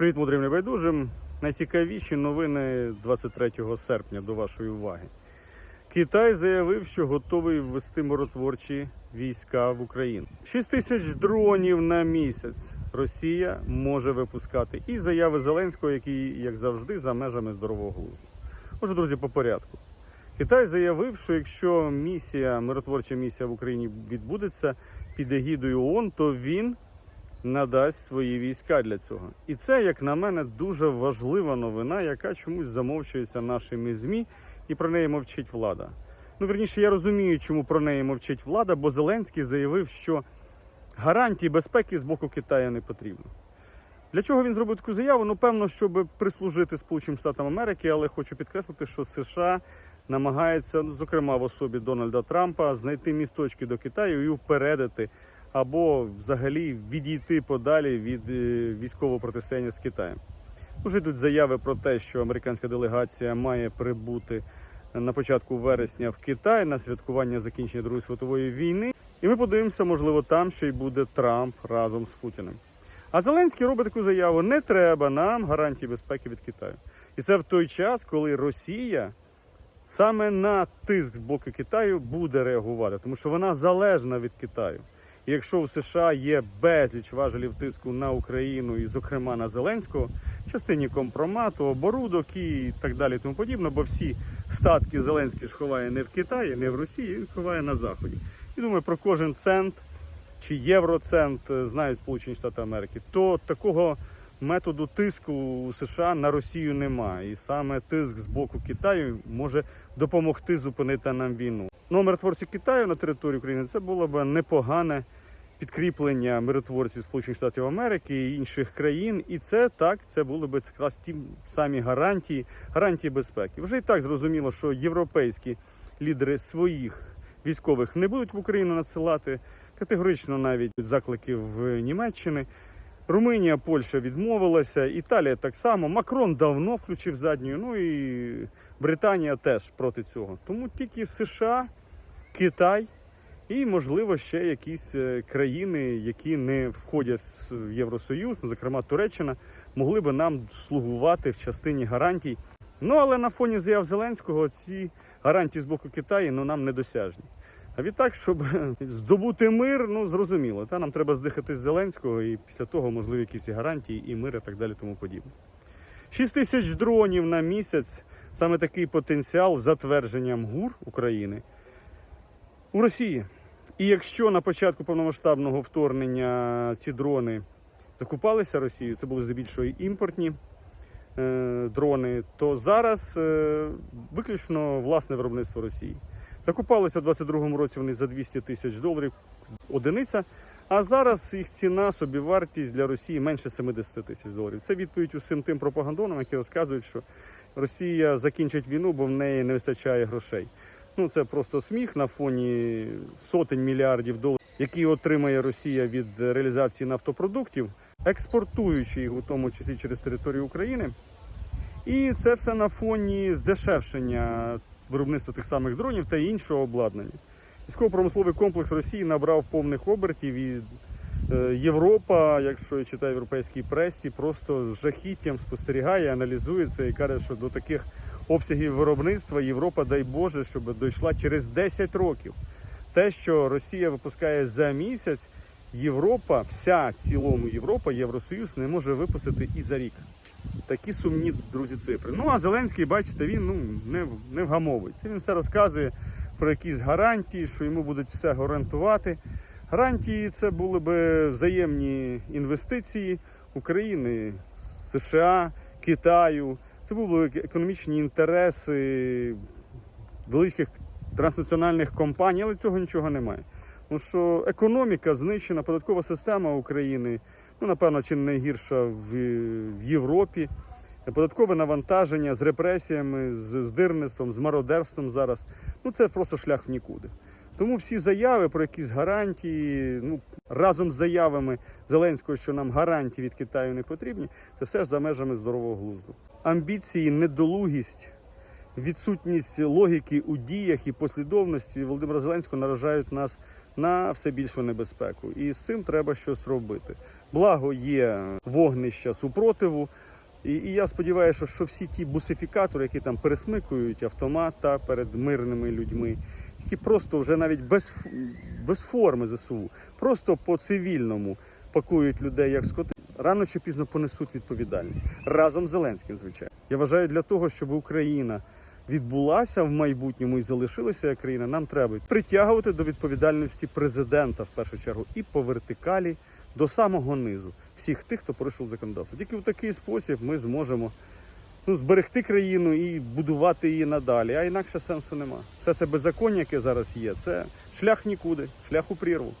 Привіт, мудрим небайдужим. Найцікавіші новини 23 серпня до вашої уваги. Китай заявив, що готовий ввести миротворчі війська в Україну. 6 тисяч дронів на місяць Росія може випускати. І заяви Зеленського, який, як завжди, за межами здорового глузду. Отже, друзі, по порядку. Китай заявив, що якщо місія, миротворча місія в Україні відбудеться під егідою ООН, то він надасть свої війська для цього. І це, як на мене, дуже важлива новина, яка чомусь замовчується нашими ЗМІ, і про неї мовчить влада. Ну, верніше, я розумію, чому про неї мовчить влада, бо Зеленський заявив, що гарантій безпеки з боку Китаю не потрібно. Для чого він зробив таку заяву? Ну, певно, щоб прислужити Сполученим Штатам Америки, але хочу підкреслити, що США намагається, зокрема в особі Дональда Трампа, знайти місточки до Китаю і упередити або взагалі відійти подалі від е, військового протистояння з Китаєм. Вже йдуть заяви про те, що американська делегація має прибути на початку вересня в Китай на святкування закінчення Другої світової війни. І ми подивимося, можливо, там ще й буде Трамп разом з Путіним. А Зеленський робить таку заяву: не треба нам гарантій безпеки від Китаю. І це в той час, коли Росія саме на тиск з боку Китаю буде реагувати, тому що вона залежна від Китаю. Якщо у США є безліч важелів тиску на Україну і, зокрема, на Зеленського, в частині компромату, оборудок і так далі, тому подібне, бо всі статки Зеленський ж ховає не в Китаї, не в Росії, він ховає на Заході. І думаю, про кожен цент чи євроцент е, знають Сполучені Штати Америки, то такого методу тиску у США на Росію немає. І саме тиск з боку Китаю може допомогти зупинити нам війну. Ну, миротворці Китаю на території України це було б непогане підкріплення миротворців Сполучених Штатів Америки і інших країн. І це так, це були б якраз ті самі гарантії, гарантії безпеки. Вже і так зрозуміло, що європейські лідери своїх військових не будуть в Україну надсилати. Категорично навіть заклики в Німеччини. Румунія, Польща відмовилася, Італія так само. Макрон давно включив задню. Ну і Британія теж проти цього. Тому тільки США, Китай і, можливо, ще якісь е, країни, які не входять в Євросоюз, ну, зокрема Туреччина, могли би нам слугувати в частині гарантій. Ну але на фоні заяв Зеленського ці гарантії з боку Китаю ну, нам недосяжні. А відтак, щоб здобути мир, ну зрозуміло, та нам треба здихати з Зеленського, і після того можливі якісь гарантії, і мир, і так далі, тому подібне. 6 тисяч дронів на місяць саме такий потенціал за твердженням ГУР України у Росії. І якщо на початку повномасштабного вторгнення ці дрони закупалися Росією, це були здебільшого імпортні е, дрони, то зараз е, виключно власне виробництво Росії. Закупалися в 22-му році вони за 200 тисяч доларів одиниця. А зараз їх ціна, собівартість для Росії менше 70 тисяч доларів. Це відповідь усім тим пропагандонам, які розказують, що Росія закінчить війну, бо в неї не вистачає грошей. Ну це просто сміх на фоні сотень мільярдів доларів, які отримає Росія від реалізації нафтопродуктів, експортуючи їх у тому числі через територію України. І це все на фоні здешевшення виробництва тих самих дронів та іншого обладнання. Військово-промисловий комплекс Росії набрав повних обертів і е, Європа, якщо я читаю європейській пресі, просто з жахіттям спостерігає, аналізує це і каже, що до таких обсягів виробництва Європа, дай Боже, щоб дійшла через 10 років. Те, що Росія випускає за місяць, Європа, вся цілому Європа, Євросоюз не може випустити і за рік. Такі сумні, друзі, цифри. Ну а Зеленський, бачите, він ну, не, не вгамовується. Він все розказує про якісь гарантії, що йому будуть все гарантувати. Гарантії це були би взаємні інвестиції України, США, Китаю. Це були економічні інтереси великих транснаціональних компаній, але цього нічого немає. Тому що економіка знищена, податкова система України, ну напевно, чи не найгірша в, в Європі. Податкове навантаження з репресіями, з здирництвом, з мародерством зараз. Ну це просто шлях в нікуди. Тому всі заяви про якісь гарантії, ну разом з заявами Зеленського, що нам гарантії від Китаю не потрібні, це все за межами здорового глузду. Амбіції, недолугість, відсутність логіки у діях і послідовності Володимира Зеленського наражають нас на все більшу небезпеку. І з цим треба щось робити. Благо є вогнища супротиву. І, і я сподіваюся, що всі ті бусифікатори, які там пересмикують автомата перед мирними людьми, які просто вже навіть без, без форми ЗСУ, просто по цивільному пакують людей як скоти, рано чи пізно понесуть відповідальність разом з Зеленським, звичайно. Я вважаю, для того, щоб Україна відбулася в майбутньому і залишилася як країна, нам треба притягувати до відповідальності президента в першу чергу і по вертикалі до самого низу всіх тих, хто порушив законодавство. Тільки в такий спосіб ми зможемо ну, зберегти країну і будувати її надалі. А інакше сенсу нема. Все це беззаконня, яке зараз є, це шлях нікуди, шлях у прірву.